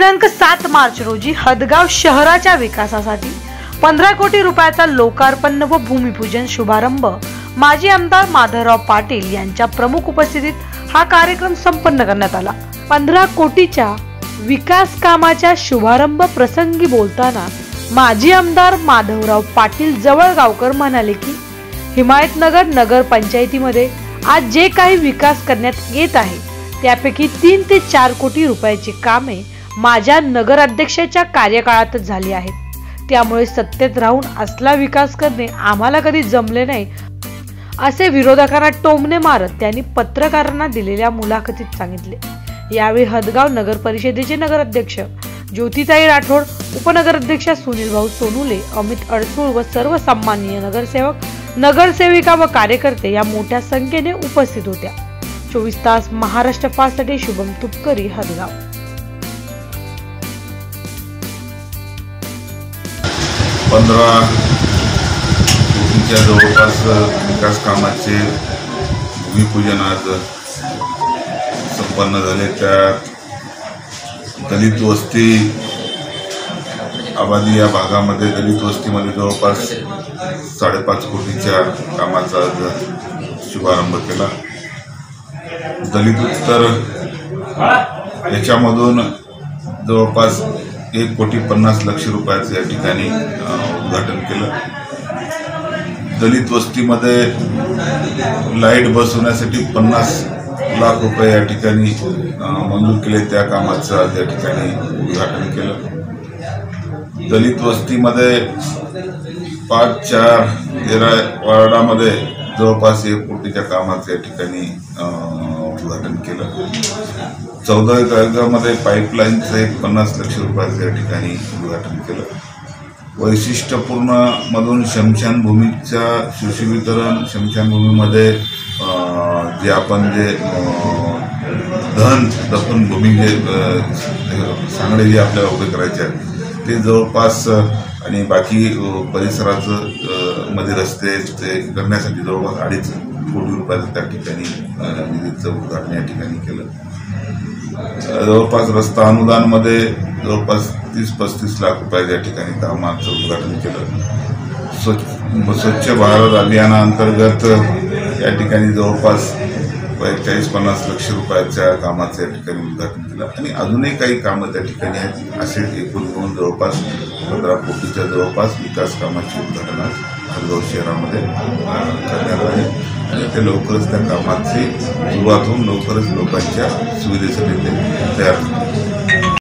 दिनांक सात मार्च रोजी हदगाव शहराच्या विकासासाठी पंधरा कोटी रुपयाचा लोकार्पण व भूमिपूजन शुभारंभ माजी आमदार माधवराव पाटील यांच्या प्रमुख उपस्थितीत हा कार्यक्रम संपन्न करण्यात आला. पंधरा कोटीच्या विकास कामाच्या शुभारंभ प्रसंगी बोलताना माजी आमदार माधवराव पाटील जवळगावकर म्हणाले की हिमायतनगर नगर पंचायतीमध्ये आज जे काही विकास करण्यात येत आहे त्यापैकी तीन ते चार कोटी रुपयाची कामे माझ्या नगराध्यक्षाच्या कार्यकाळातच झाली आहेत त्यामुळे सत्तेत राहून असला विकास करणे आम्हाला कधी जमले नाही असे विरोधकांना टोमणे मारत त्यांनी पत्रकारांना दिलेल्या मुलाखतीत सांगितले. यावेळी हदगाव नगर परिषदेचे नगराध्यक्ष ज्योतिताई राठोड उपनगराध्यक्ष सुनील भाऊ सोनुले अमित अडसूळ व सर्व सन्माननीय नगरसेवक नगरसेविका व कार्यकर्ते या मोठ्या संख्येने उपस्थित होत्या. चोवीस तास महाराष्ट्र फास्टसाठी शुभम तुपकरी हदगाव. पंधरा कोटींच्या जवळपास विकास कामाचे भूमिपूजन आज संपन्न झाले. त्यात दलित वस्ती आबादी या भागामध्ये दलित वस्तीमध्ये जवळपास साडेपाच कोटीच्या कामाचा आज शुभारंभ केला. दलित उत्तर याच्यामधून जवळपास एक कोटी पन्नास लक्ष रुपयाचं या ठिकाणी उद्घाटन केलं. दलित वस्तीमध्ये लाइट बसवण्यासाठी पन्नास लाख रुपये या ठिकाणी मंजूर केले. त्या कामाचं या ठिकाणी उद्घाटन केलं. दलित वस्तीमध्ये पाच चार तेरा वार्डामध्ये जवळपास एक कोटीच्या कामाचं या ठिकाणी उद्घाटन केलं. चौदा तळगावमध्ये पाईपलाईनचं एक पन्नास लक्ष रुपयाचं या ठिकाणी उद्घाटन केलं. वैशिष्ट्यपूर्णमधून शमशानभूमीच्या सुशोभीकरण शमशानभूमीमध्ये जे आपण जे धन धन दफनभूमी जे सांगडे जे आपल्याला उभे करायचे आहेत ते जवळपास आणि बाकी परिसराचं मध्ये रस्ते ते करण्यासाठी जवळपास अडीच कोटी रुपयाचं त्या ठिकाणी निधीचं उद्घाटन या ठिकाणी केलं. जवळपास रस्ता अनुदानमध्ये जवळपास तीस पस्तीस लाख रुपयाच्या ठिकाणी कामाचं उद्घाटन केलं. स्वच्छ स्वच्छ भारत अभियानाअंतर्गत या ठिकाणी जवळपास चाळीस पन्नास लक्ष रुपयाच्या कामाचं या ठिकाणी उद्घाटन केलं. आणि अजूनही काही कामं त्या ठिकाणी आहेत असे एकूण मिळून जवळपास पंधरा कोटीच्या जवळपास विकास कामाची उद्घाटन आज हदगाव शहरामध्ये करण्यात आले. आणि ते लवकरच त्या कामाची सुरुवात होऊन लवकरच लोकांच्या सुविधेसाठी ते तयार